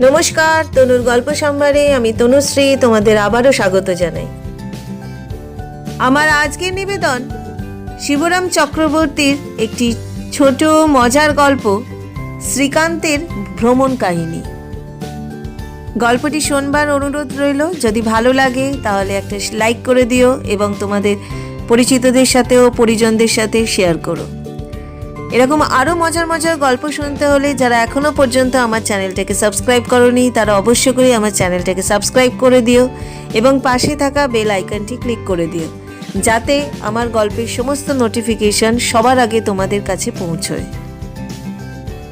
নমস্কার, তনুর গল্প সম্ভারে আমি তনুশ্রী তোমাদের আবারও স্বাগত জানাই। আমার আজকের নিবেদন শিবরাম চক্রবর্তীর একটি ছোট মজার গল্প, শ্রীকান্তের ভ্রমণ কাহিনী। গল্পটি শোনবার অনুরোধ রইল, যদি ভালো লাগে তাহলে একটা লাইক করে দিও এবং তোমাদের পরিচিতদের সাথে ও পরিজনদের সাথে শেয়ার করো। এরকম আরও মজার মজার গল্প শুনতে হলে যারা এখনও পর্যন্ত আমার চ্যানেলটাকে সাবস্ক্রাইব করনি, তারা অবশ্য করে আমার চ্যানেলটাকে সাবস্ক্রাইব করে দিও এবং পাশে থাকা বেল আইকনটি ক্লিক করে দিও, যাতে আমার গল্পের সমস্ত নোটিফিকেশন সবার আগে তোমাদের কাছে পৌঁছয়।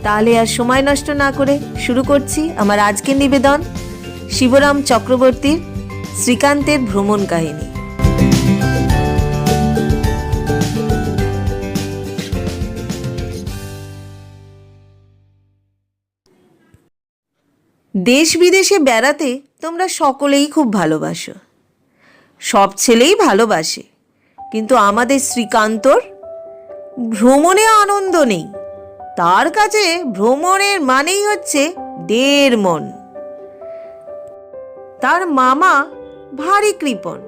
তাহলে আর সময় নষ্ট না করে শুরু করছি আমার আজকের নিবেদন, শিবরাম চক্রবর্তীর শ্রীকান্তের ভ্রমণ কাহিনী। দেশ বিদেশে বেড়াতে তোমরা সকলেই খুব ভালোবাসো। সব ছেলেই ভালোবাসে, কিন্তু আমাদের শ্রীকান্তর ভ্রমণে আনন্দ নেই। তার কাছে ভ্রমণের মানেই হচ্ছে দেড় মন। তার মামা ভারী কৃপণ,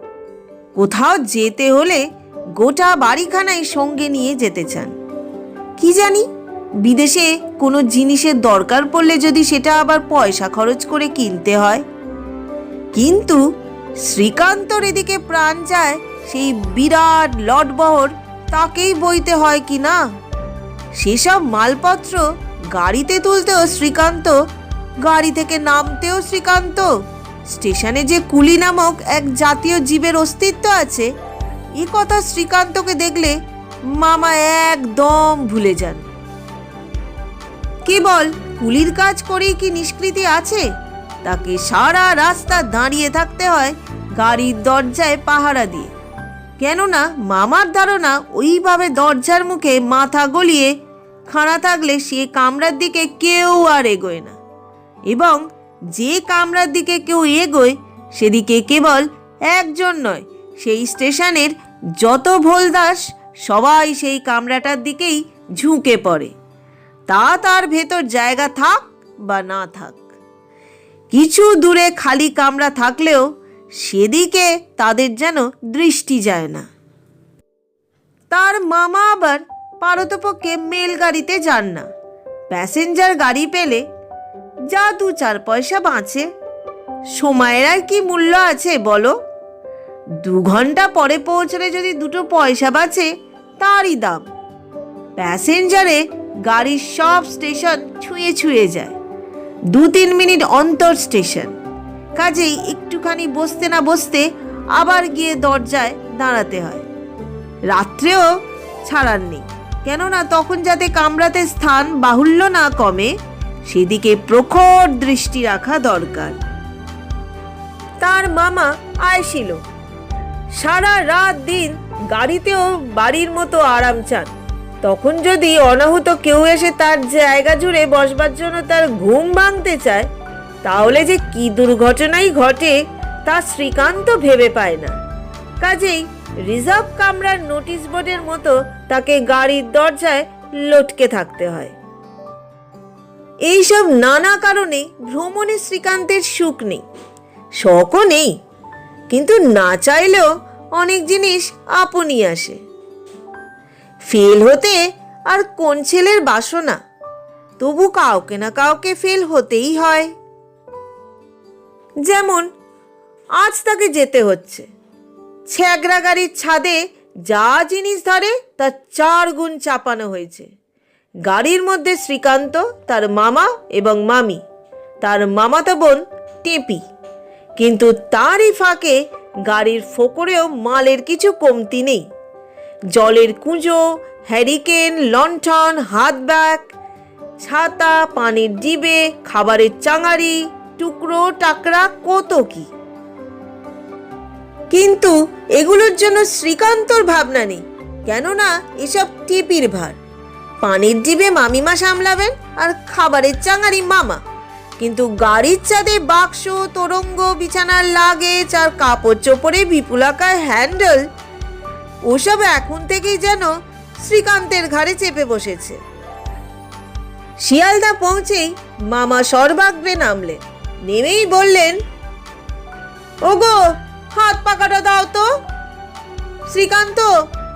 কোথাও যেতে হলে গোটা বাড়িখানায় সঙ্গে নিয়ে যেতে চান। কি জানি বিদেশে কোনো জিনিসের দরকার পড়লে যদি সেটা আবার পয়সা খরচ করে কিনতে হয়। কিন্তু শ্রীকান্তর এদিকে প্রাণ যায় সেই বিরাট লটবহর তাকেই বইতে হয় কি না? সেসব মালপত্র গাড়িতে তুলতেও শ্রীকান্ত, গাড়ি থেকে নামতেও শ্রীকান্ত। স্টেশনে যে কুলি নামক এক জাতীয় জীবের অস্তিত্ব আছে, এ কথা শ্রীকান্তকে দেখলে মামা একদম ভুলে যান। কেবল কুলির কাজ করেই কি নিষ্কৃতি আছে? তাকে সারা রাস্তা দাঁড়িয়ে থাকতে হয় গাড়ির দরজায় পাহারা দিয়ে। কেননা, মামার ধারণা ওইভাবে দরজার মুখে মাথা গলিয়ে খাড়া থাকলে সে কামরার দিকে কেউ আর এগোয় না। এবং যে কামরার দিকে কেউ এগোয়, সেদিকে কেবল একজন নয়, সেই স্টেশনের যত ভোলদাস সবাই সেই কামরাটার দিকেই ঝুঁকে পড়ে। তা তার ভেতর জায়গা থাক বা না থাক। কিছু দূরে খালি কামরা থাকলেও সেদিকে তাদের যেন দৃষ্টি যায় না। তার মামা আবার পারতপক্ষে মেল গাড়িতে যান না। প্যাসেঞ্জার গাড়ি পেলে যা দু চার পয়সা বাঁচে। সময়ের আর কি মূল্য আছে বলো? দু ঘণ্টা পরে পৌঁছলে যদি দুটো পয়সা বাঁচে, তারই দাম। প্যাসেঞ্জারে গাড়ির সব স্টেশন ছুঁয়ে ছুঁয়ে যায়। দু তিন মিনিট অন্তর স্টেশন। কাজেই একটুখানি বসতে না বসতে আবার গিয়ে দরজায় দাঁড়াতে হয়। রাত্রেও ছাড়ার নেই। কেননা তখন যাতে কামরাতে স্থান বাহুল্য না কমে, সেদিকে প্রখর দৃষ্টি রাখা দরকার। তার মামা আয়ছিল সারা রাত দিন গাড়িতেও বাড়ির মতো আরাম চান। তখন যদি অনাহুত কেউ এসে তার জায়গা জুড়ে বসবার জন্য তার ঘুম ভাঙতে চায়, তাহলে যে কি দুর্ঘটনাই ঘটে তা শ্রীকান্ত ভেবে পায় না। কাজেই রিজার্ভ কামরার নোটিশ বোর্ডের মতো তাকে গাড়ির দরজায় লটকে থাকতে হয়। এইসব নানা কারণে ভ্রমণে শ্রীকান্তের সুখ নেই, শখও নেই, কিন্তু না চাইলেও অনেক জিনিস আপনই আসে। ফেল হতে আর কোন ছেলের বাসনা? তবু কাউকে না কাউকে ফেল হতেই হয়। যেমন, আজ তাকে যেতে হচ্ছে। ছ্যাগরা গাড়ির ছাদে যা জিনিস ধরে তার চার গুণ চাপানো হয়েছে। গাড়ির মধ্যে শ্রীকান্ত, তার মামা এবং মামি। তার মামাতো বোন টেপি। কিন্তু তারই ফাঁকে গাড়ির ফোকরেও মালের কিছু কমতি নেই। জলের কুঁজো হ্যারিকেন লণ্ঠন হাত ব্যাগ ছাতা পানির ডিবে খাবারের চাঙারি টুকরো টাকরা কত কি কিন্তু এগুলোর জন্য শ্রীকান্তর ভাবনা নেই, কেননা এসব টিপির ভার। পানির ডিবে মামিমা সামলাবেন আর খাবারের চাঙারি মামা। কিন্তু গাড়ির চাঁদে বাক্স, তোরঙ্গ, বিছানার লাগেজ আর কাপড় চোপড়ে বিপুলাকার হ্যান্ডেল, ওসব এখন থেকেই যেন শ্রীকান্তের ঘাড়ে চেপে বসেছে। শিয়ালদা পৌঁছেই মামা সর্বাগ্রে নামলেন। নেমেই বললেন, ওগো, হাত পাকাটা দাও তো। শ্রীকান্ত,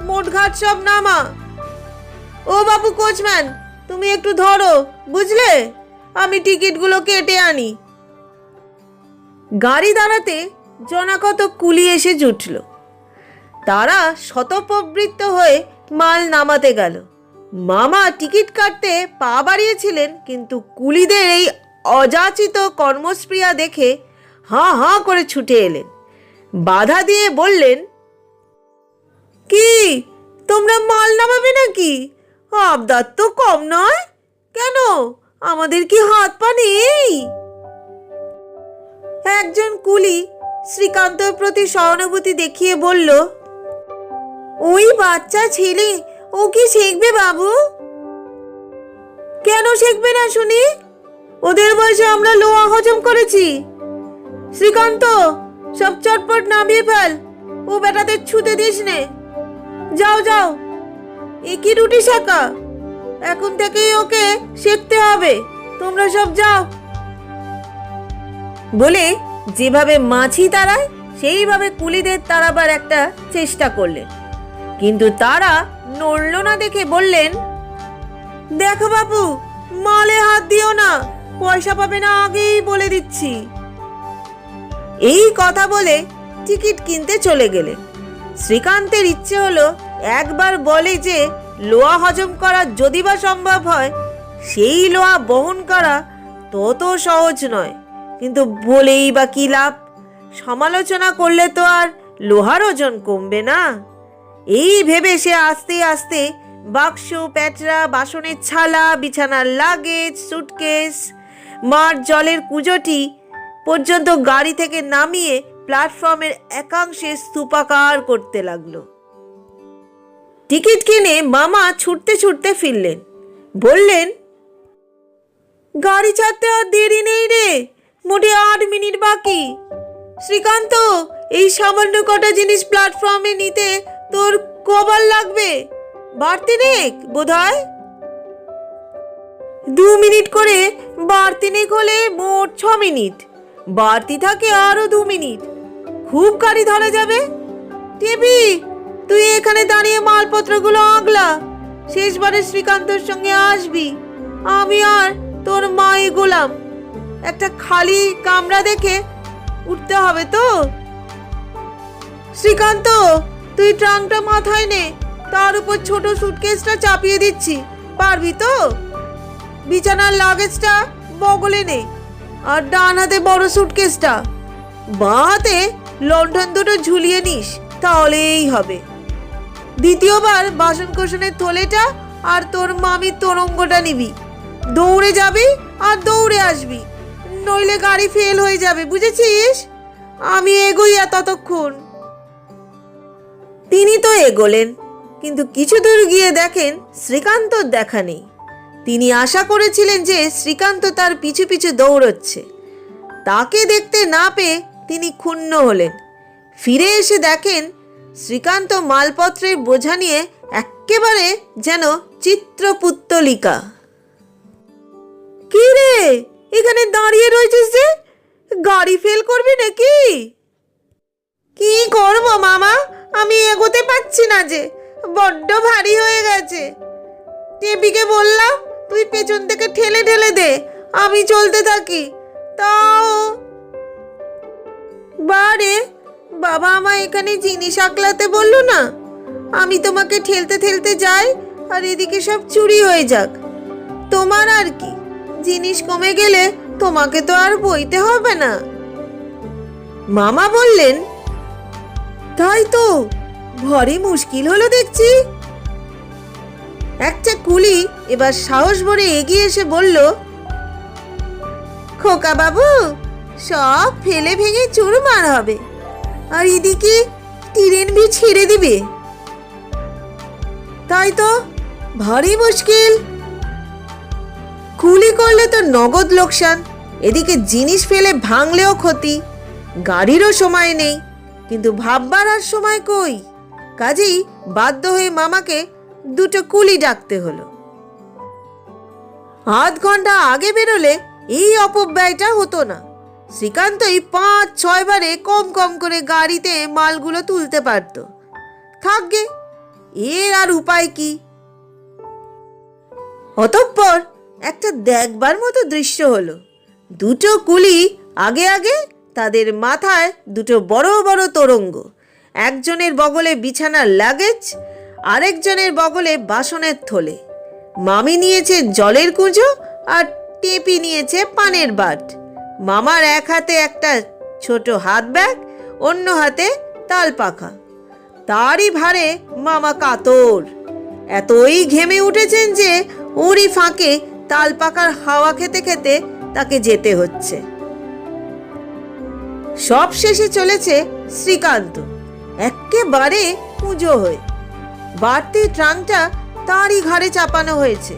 মোটঘাট সব নামা। ও বাবু কোচম্যান, তুমি একটু ধরো, বুঝলে? আমি টিকিটগুলো কেটে আনি। গাড়ি দাঁড়াতে জনাকত কুলি এসে জুটল। তারা শতপ্রবৃত্ত হয়ে মাল নামাতে গেল। মামা টিকিট কাটতে পা বাড়িয়েছিলেন, কিন্তু কুলিদের এই অযাচিত কর্মস্প্রিয়া দেখে হাঁ হাঁ করে ছুটে এলেন। বাধা দিয়ে বললেন, কি? তোমরা মাল নামাবে নাকি? আবদার তো কম নয়। কেন? আমাদের কি হাত পা নেই? একজন কুলি শ্রীকান্তর প্রতি সহানুভূতি দেখিয়ে বলল ওই বাচ্চা ছেলে, ও কি শিখবে বাবু? কেন শিখবে না শুনি? ওদের বয়সে আমরা লোহা হজম করেছি। শ্রীকান্ত, সব চটপট নামিয়ে ফেল। ও বেটাদের ছুতে দিস নে। যাও যাও। একই রুটি শাখা? এখন থেকেই ওকে শিখতে হবে। তোমরা সব যাও। বলে যেভাবে মাছি তাড়ায়, সেইভাবে কুলিদের তাড়াবার একটা চেষ্টা করলেন কিন্তু তারা নড়ল না দেখে বললেন, দেখো বাবু মালে হাত দিও না, পয়সা পাবে না আগেই বলে দিচ্ছি। এই কথা বলে টিকিট কিনতে চলে গেলেন। শ্রীকান্তের ইচ্ছে হলো একবার বলে যে লোহা হজম করা যদি বা সম্ভব হয়, সেই লোহা বহন করা তত সহজ নয়। কিন্তু বলেই বা কি লাভ? সমালোচনা করলে তো আর লোহার ওজন কমবে না। এই ভেবে সে আস্তে আস্তে বাক্স প্যাটরা বাসনের ছালা, বিছানার লাগেজ সুটকেস মার জলের কুজোটি পর্যন্ত গাড়ি থেকে নামিয়ে প্ল্যাটফর্মের একাংশে স্তূপাকার করতে লাগল। টিকিট কিনে মামা ছুটতে ছুটতে ফিরলেন। বললেন, গাড়ি ছাড়তে আর দেরি নেই রে, মোটে আট মিনিট বাকি। শ্রীকান্ত, এই সামান্য কটা জিনিস প্ল্যাটফর্মে নিতে তোর কবার লাগবে। বাড়তি নেক বোধ হয় দু মিনিট করে বাড়তি নেক হলে মোট ছ মিনিট। বাড়তি থাকে আরও দু মিনিট। খুব গাড়ি ধরা যাবে। টিভি তুই এখানে দাঁড়িয়ে মালপত্রগুলো আগলা। শেষবারে শ্রীকান্তর সঙ্গে আসবি। আমি আর তোর মা গোলাম। একটা খালি কামরা দেখে উঠতে হবে তো? শ্রীকান্ত! তুই ট্রাঙ্কটা মাথায় নে। তার উপর ছোট সুটকেসটা চাপিয়ে দিচ্ছি। পারবি তো? বিছানার লাগেজটা বগলে নে আর ডান হাতে বড় সুটকেসটা বাঁ হাতে লণ্ঠন দুটো ঝুলিয়ে নিস, তাহলেই হবে। দ্বিতীয়বার বাসন কোসনের থলেটা আর তোর মামির তরঙ্গটা নিবি। দৌড়ে যাবি আর দৌড়ে আসবি। নইলে গাড়ি ফেল হয়ে যাবে, বুঝেছিস? আমি এগোই ততক্ষণ। তিনি তো এগোলেন, কিন্তু কিছু দূর গিয়ে দেখেন শ্রীকান্তর দেখা নেই। তিনি আশা করেছিলেন যে শ্রীকান্ত তার পিছু পিছু দৌড়চ্ছে। তাকে দেখতে না পেয়ে তিনি ক্ষুণ্ণ হলেন। ফিরে এসে দেখেন শ্রীকান্ত মালপত্রের বোঝা নিয়ে এক্কেবারে যেন চিত্রপুত্তলিকা। কি রে? এখানে দাঁড়িয়ে রয়েছিস যে? গাড়ি ফেল করবি নাকি? কি করব, মামা? আমি এগোতে পারছি না যে। বড্ড ভারী হয়ে গেছে। টেপিকে বললাম, তুই পেছন থেকে ঠেলে ঠেলে দে, আমি চলতে থাকি। তাও। বারে, বাবা আমায় এখানে জিনিস আঁকলাতে বলল না? আমি তোমাকে ঠেলতে ঠেলতে যাই, আর এদিকে সব চুরি হয়ে যাক। তোমার আর কি? জিনিস কমে গেলে তোমাকে তো আর বইতে হবে না। মামা বললেন তাই তো ভারী মুশকিল হলো দেখছি। একটা কুলি এবার সাহস ভরে এগিয়ে এসে বলল, খোকা বাবু, সব ফেলে ভেঙে চুরমার হবে, আর এদিকে টিরেন বি ছেড়ে দিবে। তাই তো, ভারী মুশকিল। কুলি করলে তো নগদ লোকসান, এদিকে জিনিস ফেলে ভাঙলেও ক্ষতি, গাড়িরও সময় নেই। কিন্তু ভাববার আর সময় কই? কাজেই বাধ্য হয়ে মামাকে দুটো কুলি ডাকতে হলো। আধ ঘণ্টা আগে বেরোলে এই অপব্যয়টা হতো না। শ্রীকান্তই পাঁচ, ছয় বারে কম কম করে গাড়িতে মালগুলো তুলতে পারত। থাকবে এর আর উপায় কি? অতঃপর একটা দেখবার মতো দৃশ্য হলো। দুটো কুলি আগে আগে তাদের মাথায় দুটো বড় বড় তোরঙ্গ। একজনের বগলে বিছানার লাগেজ আরেকজনের বগলে বাসনের থলে। মামি নিয়েছে জলের কুঁজো আর টেপি নিয়েছে পানের বাট। মামার এক হাতে একটা ছোট হাত ব্যাগ অন্য হাতে তাল পাখা। তারই ভারে মামা কাতর। এতই ঘেমে উঠেছেন যে ওরই ফাঁকে তাল পাকার হাওয়া খেতে খেতে তাকে যেতে হচ্ছে। সব শেষে চলেছে শ্রীকান্ত। একেবারে পুজো হয়ে। বাড়তি ট্রাঙ্কটা তারই ঘাড়ে চাপানো হয়েছে।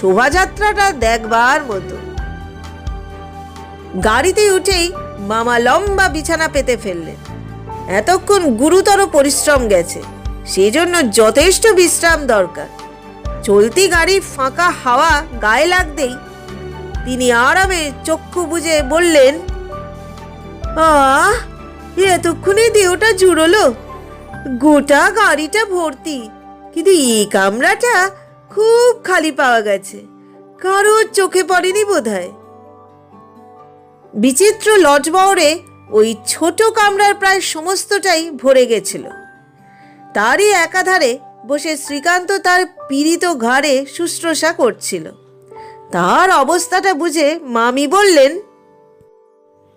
শোভাযাত্রাটা দেখবার মতো। গাড়িতে উঠেই মামা লম্বা বিছানা পেতে ফেললেন। এতক্ষণ গুরুতর পরিশ্রম গেছে। সেজন্য যথেষ্ট বিশ্রাম দরকার। চলতি গাড়ি ফাঁকা হাওয়া গায়ে লাগতেই তিনি আরামে চক্ষু বুজে বললেন আহ, এতক্ষণে দেহটা জুড়লো। গোটা গাড়িটা ভর্তি, কিন্তু এই কামরাটা খুব খালি পাওয়া গেছে। কারোর চোখে পড়েনি বোধহয়। বিচিত্র লজবহরে ওই ছোট কামরার প্রায় সমস্তটাই ভরে গেছিল। তারই একাধারে বসে শ্রীকান্ত তার পীড়িত ঘাড়ে শুশ্রূষা করছিল। তার অবস্থাটা বুঝে মামি বললেন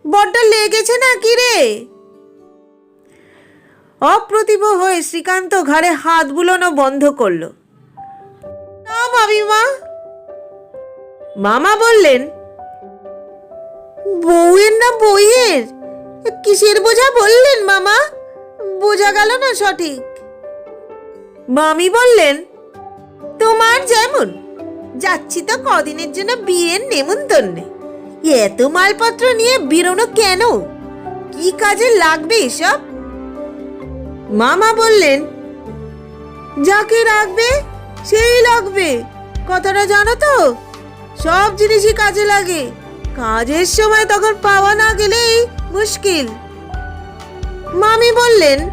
বড্ড লেগেছে না কি রে? অপ্রতিভ হয়ে শ্রীকান্ত ঘাড়ে হাত বুলোনো বন্ধ করল। না মামিমা মামা বললেন, বউয়ের না বইয়ের? কিসের বোঝা বললেন মামা? বোঝা গেল না সঠিক। মামি বললেন, তোমার যেমন। যাচ্ছি তো কদিনের জন্য বিয়ের নেমন্তন্নে। এত মালপত্র নিয়ে বেরোনো কেন? কি কাজে লাগবে এসব? মামা বললেন, যাকে রাখবে, সেই লাগবে কথাটা জানো তো? সব জিনিসই কাজে লাগে। কাজের সময় তখন পাওয়া না গেলেই মুশকিল। মামি বললেন,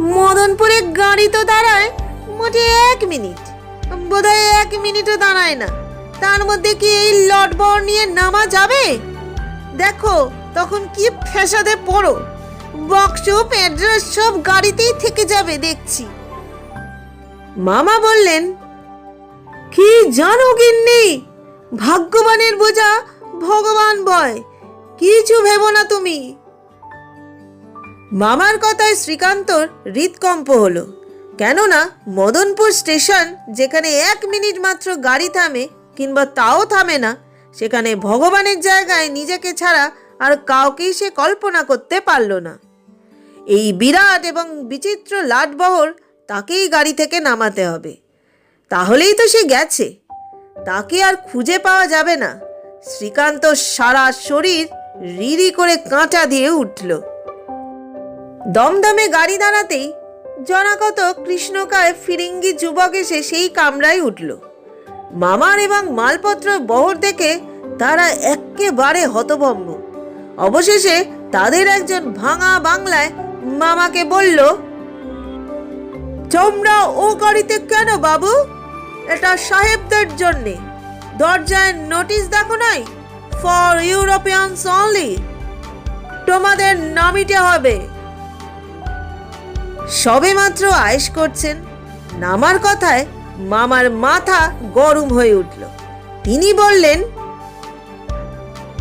মদনপুরে গাড়ি তো দাঁড়ায় মোটে এক মিনিট। বোধহয় এক মিনিটও দাঁড়ায় না। তার মধ্যে কি এই লটবর নিয়ে নামা যাবে? দেখো, তখন কি ফ্যাসাদে পড়ো। বক্স অ্যাড্রেস সব গাড়িতেই থেকে যাবে, দেখছি। মামা বললেন, কি জানো গিন্নি? ভাগ্যবানের বোঝা ভগবান বয়, কিছু ভেবো না তুমি। মামার কথায় শ্রীকান্তর হৃদকম্প হলো। কেননা, মদনপুর স্টেশন, যেখানে এক মিনিট মাত্র গাড়ি থামে কিংবা তাও থামে না। সেখানে ভগবানের জায়গায় নিজেকে ছাড়া আর কাউকেই সে কল্পনা করতে পারল না। এই বিরাট এবং বিচিত্র লাটবহর তাকেই গাড়ি থেকে নামাতে হবে। তাহলেই তো সে গেছে। তাকে আর খুঁজে পাওয়া যাবে না। শ্রীকান্ত সারা শরীর রিরি করে কাঁটা দিয়ে উঠল। দমদমে গাড়ি দাঁড়াতেই জনাকত কৃষ্ণকায় ফিরিঙ্গি যুবক এসে সেই কামরায় উঠল। মামার এবং মালপত্র বহর দেখে তারা এক্কেবারে হতভম্ব। অবশেষে তাদের একজন ভাঙা বাংলায় মামাকে বলল, তোমরা ও গাড়িতে কেন বাবু? এটা সাহেবদের জন্যে। দরজায় নোটিশ দেখো নাই? ফর ইউরোপিয়ানস অনলি তোমাদের নামিতে হবে। সবে মাত্র আয়েশ করছেন। নামার কথায় মামার মাথা গরম হয়ে উঠল। তিনি বললেন,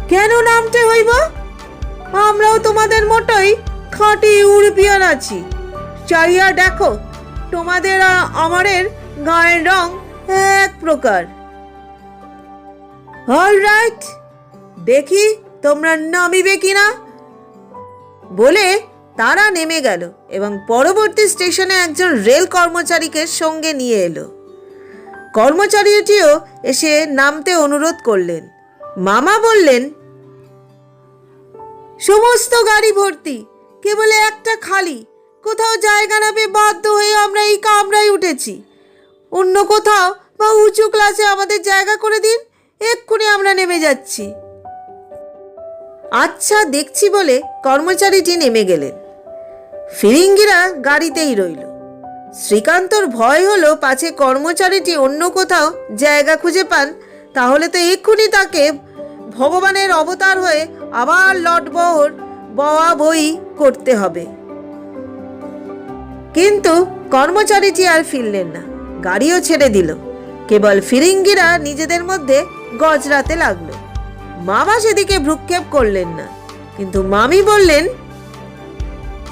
কেন নামতে হইব? আমরাও তোমাদের মতোই খাঁটি ইউরোপিয়ান আছি। চাইয়া দেখো, তোমাদের আর আমারের গায়ের রং এক প্রকার। অল রাইট দেখি তোমরা নামিবে কিনা? বলে তারা নেমে গেল এবং পরবর্তী স্টেশনে একজন রেল কর্মচারীকে সঙ্গে নিয়ে এলো। কর্মচারীটিও এসে নামতে অনুরোধ করলেন। মামা বললেন, সমস্ত গাড়ি ভর্তি, কেবল একটা খালি, কোথাও জায়গা না পেয়ে বাধ্য হয়ে আমরা এই কামরায় উঠেছি। অন্য কোথাও বা উঁচু ক্লাসে আমাদের জায়গা করে দিন, এক্ষুনি আমরা নেমে যাচ্ছি। আচ্ছা দেখছি বলে কর্মচারীটি নেমে গেলেন। ফিরিঙ্গিরা গাড়িতেই রইল। শ্রীকান্তর ভয় হলো পাছে কর্মচারীটি অন্য কোথাও জায়গা খুঁজে পান, তাহলে তো এক্ষুনি তাকে ভগবানের অবতার হয়ে আবার লটবহর বওয়া বই করতে হবে। কিন্তু কর্মচারীটি আর ফিরলেন না, গাড়িও ছেড়ে দিল। কেবল ফিরিঙ্গিরা নিজেদের মধ্যে গজরাতে লাগল। মামা সেদিকে ভ্রুক্ষেপ করলেন না, কিন্তু মামি বললেন,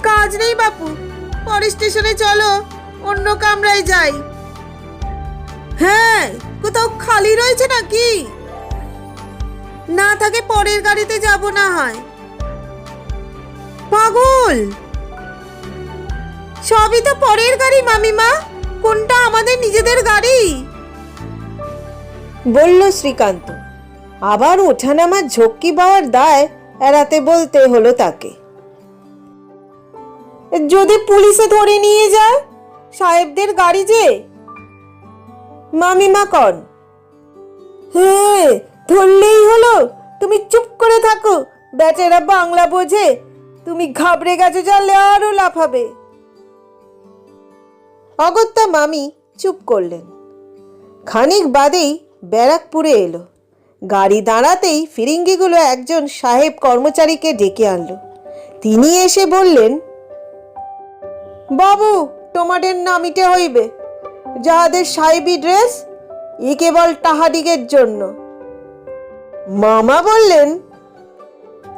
কাজ নেই বাপু পরে স্টেশনে চলো অন্য কামরায় যাই। হ্যাঁ কোথাও খালি রয়েছে নাকি? না থাকে পরের গাড়িতে যাব না হয়। পাগল! সবই তো পরের গাড়ি, মামিমা। কোনটা আমাদের নিজেদের গাড়ি? বলল শ্রীকান্ত। আবার ওঠানামার ঝক্কি পাওয়ার দায় এড়াতে বলতে হলো তাকে। যদি পুলিশে ধরে নিয়ে যায় সাহেবদের গাড়ি যে? মামিমা কন। হ্যাঁ ধরলেই হলো। তুমি চুপ করে থাকো। বেচারা বাংলা বোঝে। তুমি ঘাবড়ে গেছো জানলে আরও লাফাবে। অগত্যা মামি চুপ করলেন। খানিক বাদেই ব্যারাকপুরে এলো। গাড়ি দাঁড়াতেই ফিরিঙ্গিগুলো একজন সাহেব কর্মচারীকে ডেকে আনলো। তিনি এসে বললেন, বাবু তোমাদের নামিতে হইবে? যাহাদের সাহেবি ড্রেস ই কেবল টাহাডিগের জন্য। মামা বললেন,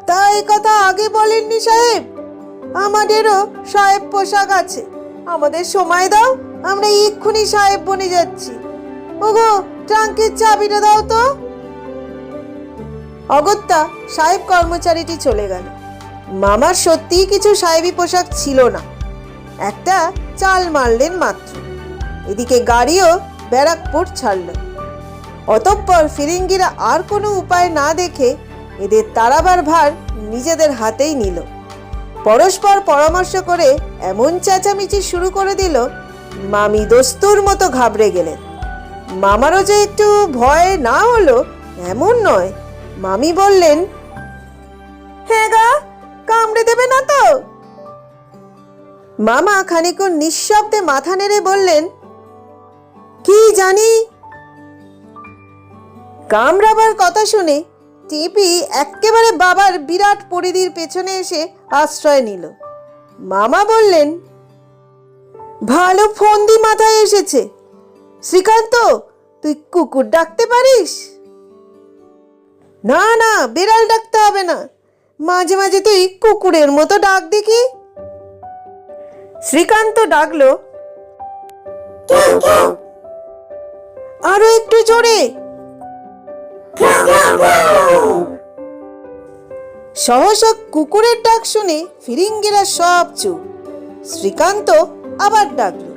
তা এ কথা আগে বলেননি সাহেব। আমাদেরও সাহেব পোশাক আছে। আমাদের সময় দাও, আমরা এক্ষুনি সাহেব বনে যাচ্ছি। ওগো, ট্রাঙ্কের চাবিটা দাও তো। অগত্যা সাহেব কর্মচারীটি চলে গেল। মামার সত্যিই কিছু সাহেবি পোশাক ছিল না। একটা চাল মারলেন মাত্র। এদিকে গাড়িও ব্যারাকপুর ছাড়ল। অতঃপর ফিরিঙ্গিরা আর কোনো উপায় না দেখে এদের তারাবার ভার নিজেদের হাতেই নিল। পরস্পর পরামর্শ করে এমন চেঁচামেচি শুরু করে দিল, মামি দস্তুর মতো ঘাবড়ে গেলেন। মামারও যে একটু ভয় না হলো, এমন নয়। মামি বললেন হ্যাঁ গা, কামড়ে দেবে না তো? মামা খানিকক্ষণ নিঃশব্দে মাথা নেড়ে বললেন, কি জানি? কামড়াবার কথা শুনে টিপি একেবারে বাবার বিরাট পরিধির পেছনে এসে আশ্রয় নিল। মামা বললেন, ভালো ফন্দি মাথায় এসেছে। শ্রীকান্ত, তুই কুকুর ডাকতে পারিস? না না, বিড়াল ডাকতে হবে না। মাঝে মাঝে তুই কুকুরের মতো ডাক দেখি। শ্রীকান্ত ডাকলো আরও একটু জোরে। সহসা কুকুরের ডাক শুনে ফিরিঙ্গিরা সব চুপ। শ্রীকান্ত আবার ডাকলো,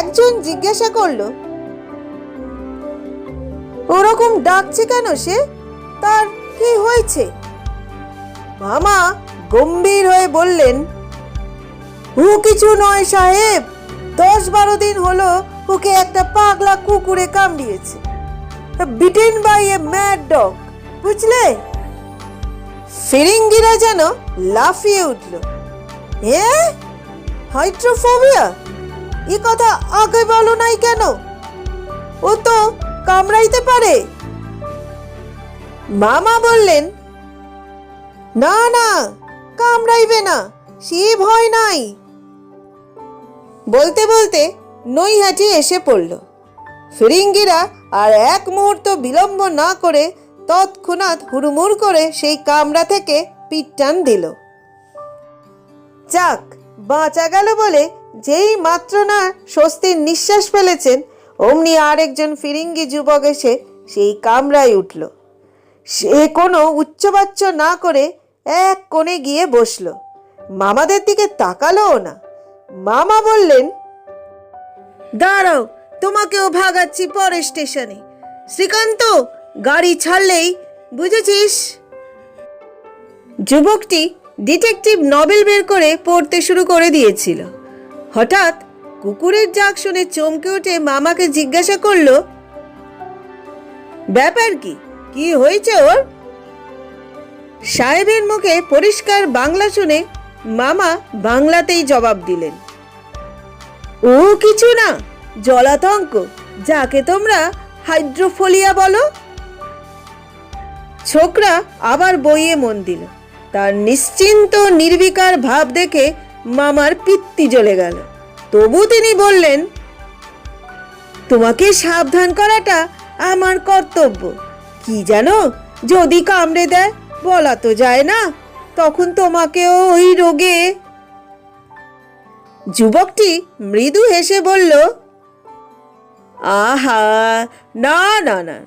একজন জিজ্ঞাসা করল, ওরকম ডাকছে কেন সে? তার কি হয়েছে? মামা গম্ভীর হয়ে বললেন, ও কিছু নয় সাহেব। দশ বারো দিন হলো ওকে একটা পাগলা কুকুরে কামড়িয়েছে। Bitten by a mad dog, বুঝলে? ফিরিঙ্গিরা যেন লাফিয়ে উঠল। এ? হাইড্রোফোবিয়া? এ কথা আগে বলো নাই কেন? ও তো কামড়াইতে পারে। মামা বললেন, না না কামড়াইবে না, সে ভয় নাই। বলতে বলতে নৈহাটি এসে পড়ল। ফিরিঙ্গিরা আর এক মুহূর্ত বিলম্ব না করে তৎক্ষণাৎ হুড়মুড় করে সেই কামরা থেকে পিটটান দিল। যাক, বাঁচা গেল বলে যেই মাত্র না স্বস্তির নিঃশ্বাস ফেলেছেন, অমনি আরেকজন ফিরিঙ্গি যুবক এসে সেই কামরায় উঠল। সে কোনো উচ্চবাচ্য না করে এক কোণে গিয়ে বসল। মামাদের দিকে তাকালোও না। মামা বললেন, দাঁড়াও, তোমাকেও ভাগাচ্ছি পরের স্টেশনে। শ্রীকান্ত, গাড়ি ছাড়লেই, বুঝেছিস? যুবকটি ডিটেকটিভ নভেল বের করে পড়তে শুরু করে দিয়েছিল। হঠাৎ কুকুরের ডাক শুনে চমকে উঠে মামাকে জিজ্ঞাসা করল, ব্যাপার কি? কি হয়েছে ওর? সাহেবের মুখে পরিষ্কার বাংলা শুনে মামা বাংলাতেই জবাব দিলেন। ও কিছু না, জলাতঙ্ক, যাকে তোমরা হাইড্রোফোলিয়া বলো। ছোকরা আবার বইয়ে মন দিল। তার নিশ্চিন্ত, নির্বিকার ভাব দেখে মামার পিত্তি জ্বলে গেল। তবু তিনি বললেন, তোমাকে সাবধান করাটা আমার কর্তব্য। কি জানো, যদি কামড়ে দেয় বলা তো যায় না, তখন তোমাকেও ওই রোগে। যুবকটি মৃদু হেসে বলল, আহা, না না না,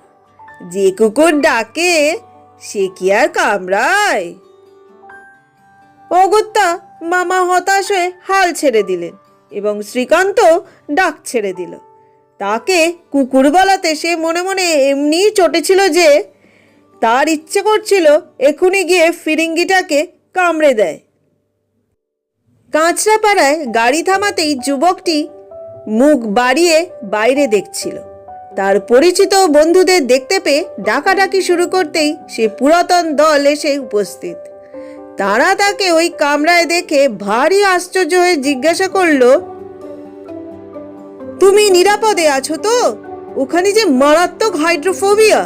যে কুকুর ডাকে, সে কি আর কামড়ায়? অগত্যা মামা হতাশ হয়ে হাল ছেড়ে দিলেন এবং শ্রীকান্ত ডাক ছেড়ে দিল। তাকে কুকুর বলাতে সে মনে মনে এমনি চটেছিল যে তার ইচ্ছে করছিল এখুনি গিয়ে ফিরিঙ্গিটাকে কামড়ে দেয়। কাঁচরাপাড়ায় গাড়ি থামাতেই যুবকটি মুখ বাড়িয়ে বাইরে দেখছিল। তার পরিচিত বন্ধুদের দেখতে পেয়ে ডাকাডাকি শুরু করতেই সে পুরাতন দল এসে উপস্থিত। তারা তাকে ওই কামরায় দেখে ভারী আশ্চর্য হয়ে জিজ্ঞাসা করল, তুমি নিরাপদে আছো তো? ওখানে যে মারাত্মক হাইড্রোফোবিয়া!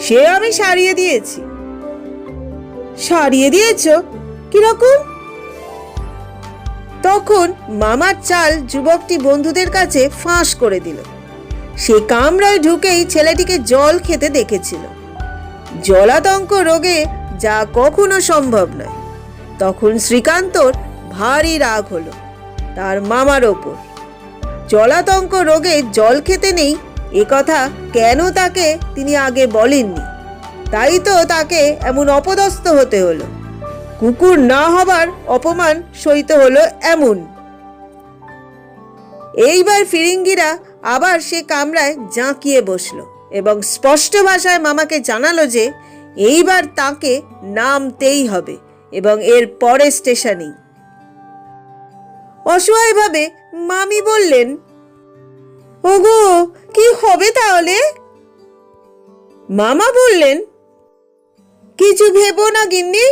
সে আমি সারিয়ে দিয়েছি। সারিয়ে দিয়েছ? কীরকম? তখন মামার চাল যুবকটি বন্ধুদের কাছে ফাঁস করে দিল। সে কামরায় ঢুকেই ছেলেটিকে জল খেতে দেখেছিল। জলাতঙ্ক রোগে যা কখনো সম্ভব নয়। তখন শ্রীকান্তর ভারী রাগ হলো তার মামার ওপর। জলাতঙ্ক রোগে জল খেতে নেই এ কথা কেন তাকে তিনি আগে বলেননি? তাই তো তাকে এমন অপদস্থ হতে হলো। কুকুর না হবার অপমান সইতে হলো এমন। এইবার ফিরিঙ্গিরা আবার সে কামরায় জাঁকিয়ে বসল এবং স্পষ্ট ভাষায় মামাকে জানালো যে এইবার তাকে নামতেই হবে এবং এর পরে স্টেশনেই। অসহায়ভাবে মামি বললেন, ওগো কি হবে তাহলে? মামা বললেন, কিছু ভেবো না গিন্নি,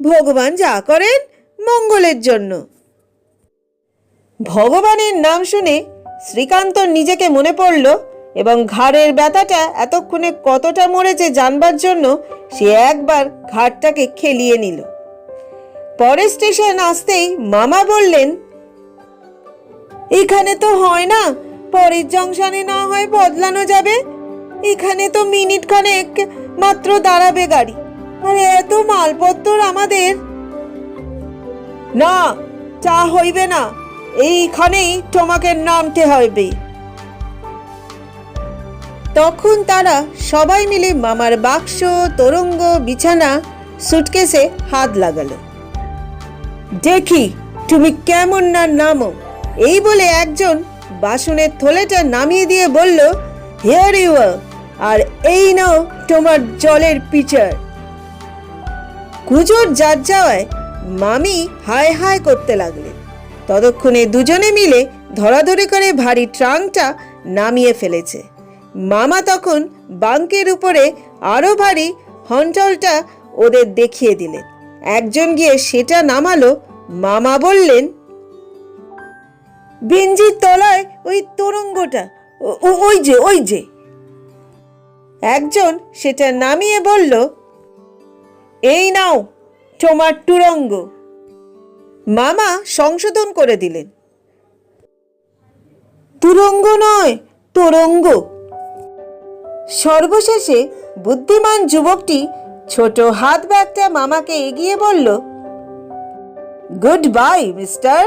ভগবান যা করেন মঙ্গলের জন্য। ভগবানের নাম শুনে শ্রীকান্ত নিজেকে মনে পড়ল এবং ঘাড়ের ব্যথাটা এতক্ষণে কতটা মরেছে জানবার জন্য সে একবার ঘাটটাকে খেলিয়ে নিল। পরের স্টেশন আসতেই মামা বললেন, এখানে তো হয় না পরের জংশনে না হয় বদলানো যাবে? এখানে তো মিনিট খানেক মাত্র দাঁড়াবে গাড়ি। আর এত মালপত্র আমাদের? না, চা হইবে না। এইখানেই তোমাকে নামতে হবে। তখন তারা সবাই মিলে মামার বাক্স, তরঙ্গ, বিছানা, সুটকেসে হাত লাগালো। দেখি, তুমি কেমন না নামো? এই বলে একজন বাসনের থলেটা নামিয়ে দিয়ে বলল হেয়ার ইউ আর এই নাও তোমার জলের পিচার। কুজোর যার যাওয়ায় মামি হায় হায় করতে লাগলেন ততক্ষণে দুজনে মিলে ধরাধরি করে ভারী ট্রাঙ্কটা নামিয়ে ফেলেছে। মামা তখন বাঙ্কের উপরে আরও ভারী হন্টলটা ওদের দেখিয়ে দিলেন। একজন গিয়ে সেটা নামালো, মামা বললেন বেঞ্জির তলায় ওই তোরঙ্গটা ওই যে ওই যে। একজন সেটা নামিয়ে বলল, এই নাও তোমার তুরঙ্গ। মামা সংশোধন করে দিলেন, তুরঙ্গ নয়, তোরঙ্গ। সর্বশেষে বুদ্ধিমান যুবকটি ছোট হাত ব্যাগটা মামাকে এগিয়ে বলল, গুড বাই, মিস্টার।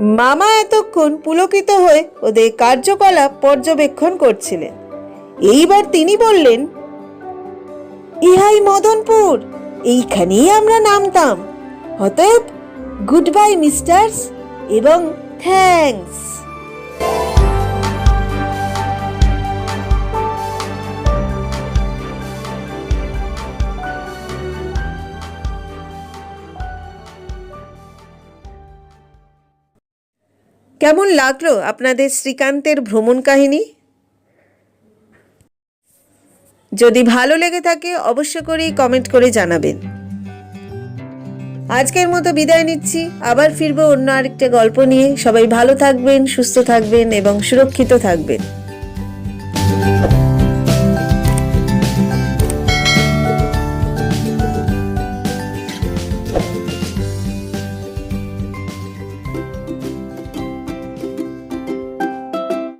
মামা এতক্ষণ পুলকিত হয়ে ওদের কার্যকলাপ পর্যবেক্ষণ করছিলেন। এইবার তিনি বললেন, ইহাই মদনপুর, এইখানেই আমরা নামতাম। অতএব, গুড বাই, মিস্টার্স, এবং থ্যাঙ্কস। কেমন লাগল আপনাদের শ্রীকান্তের ভ্রমণ কাহিনী? যদি ভালো লেগে থাকে অবশ্য করেই কমেন্ট করে জানাবেন। আজকের মতো বিদায় নিচ্ছি। আবার ফিরবো অন্য আরেকটা গল্প নিয়ে। সবাই ভালো থাকবেন, সুস্থ থাকবেন এবং সুরক্ষিত থাকবেন।